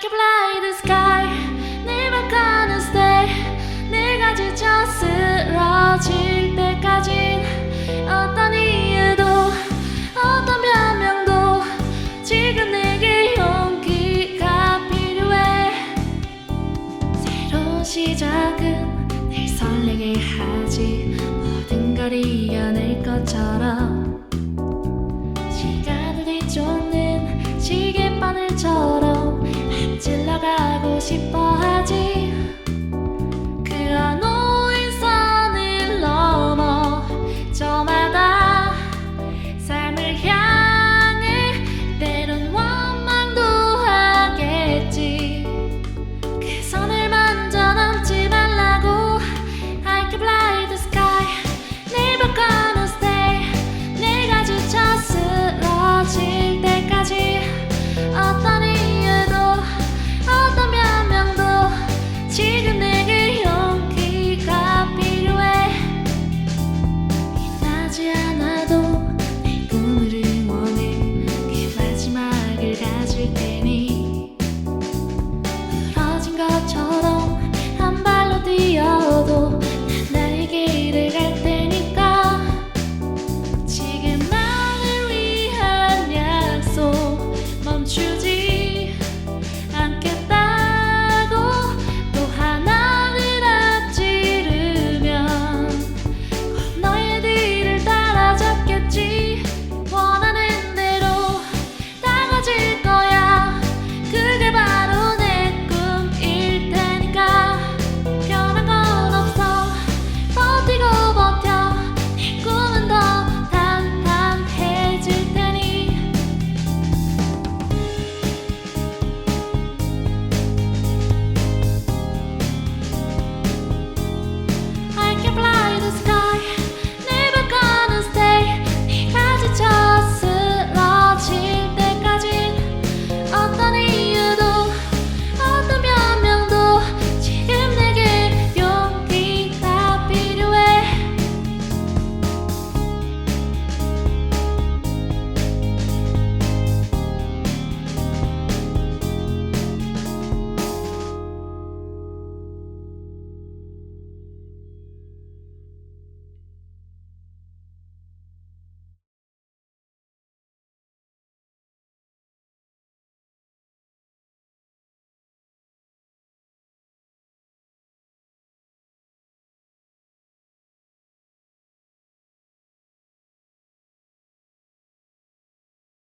can fly the sky 내맘 가는 stay 내가 지쳐 쓰러질 때까진 어떤 이유도 어떤 변명도 지금 내게 용기가 필요해. 새로운 시작 싶어 하지.